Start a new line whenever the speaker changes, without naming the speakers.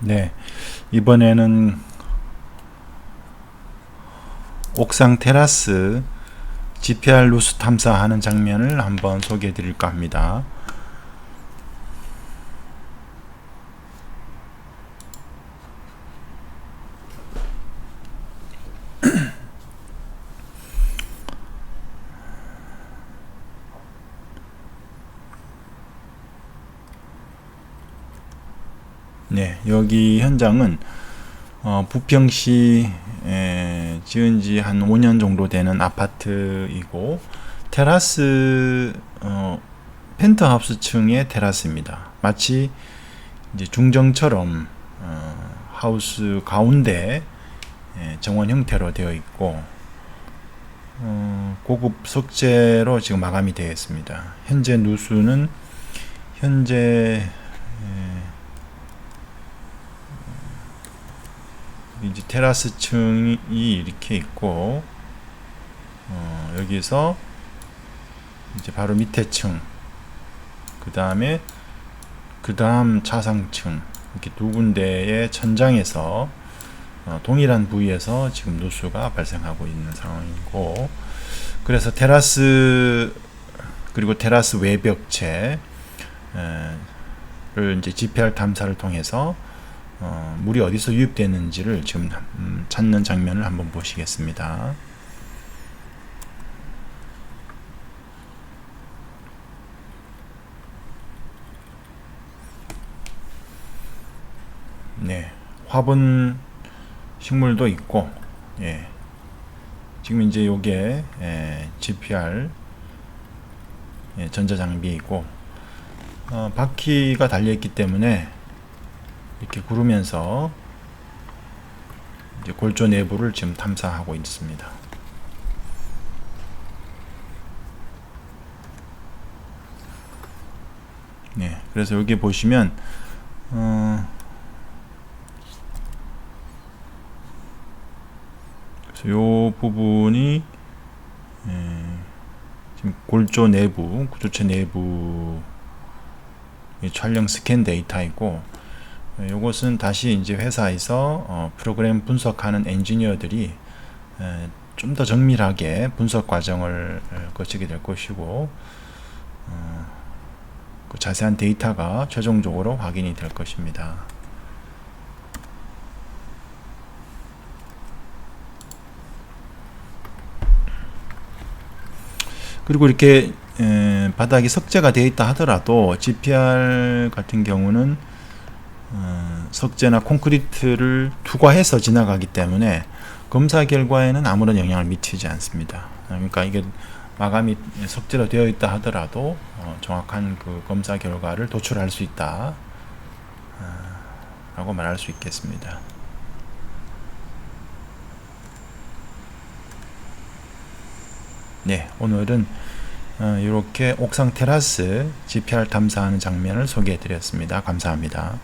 네, 이번에는 옥상 테라스 GPR 루스 탐사하는 장면을 한번 소개해 드릴까 합니다. 네, 여기 현장은 어, 부평시 에, 지은 지 한 5년 정도 되는 아파트이고 테라스 어, 펜트하우스 층의 테라스입니다. 마치 이제 중정처럼 어, 하우스 가운데 에, 정원 형태로 되어 있고 어, 고급 석재로 지금 마감이 되어 있습니다. 현재 누수는 현재 이제 테라스 층이 이렇게 있고 어, 여기서 이제 바로 밑에 층, 그 다음에 그 다음 차상층 이렇게 두 군데의 천장에서 어, 동일한 부위에서 지금 누수가 발생하고 있는 상황이고 그래서 테라스 그리고 테라스 외벽체를 이제 GPR 탐사를 통해서 어, 물이 어디서 유입되는지를 지금 음, 찾는 장면을 한번 보시겠습니다. 네, 화분 식물도 있고, 예, 지금 이제 요게 예, GPR 예, 전자장비이고, 어, 바퀴가 달려있기 때문에 이렇게 구르면서 이제 골조 내부를 지금 탐사하고 있습니다. 네, 그래서 여기 보시면 어, 그래서 요 부분이 예, 지금 골조 내부 구조체 내부 촬영 스캔 데이터이고 이것은 다시 이제 회사에서 어, 프로그램 분석하는 엔지니어들이 좀 더 정밀하게 분석 과정을 거치게 될 것이고 어, 그 자세한 데이터가 최종적으로 확인이 될 것입니다. 그리고 이렇게 에, 바닥이 석재가 되어 있다 하더라도 GPR 같은 경우는 어, 석재나 콘크리트를 투과해서 지나가기 때문에 검사 결과에는 아무런 영향을 미치지 않습니다. 그러니까 이게 마감이 석재로 되어 있다 하더라도 어, 정확한 그 검사 결과를 도출할 수 있다 어, 라고 말할 수 있겠습니다. 네, 오늘은 어, 이렇게 옥상 테라스 GPR 탐사하는 장면을 소개해 드렸습니다. 감사합니다.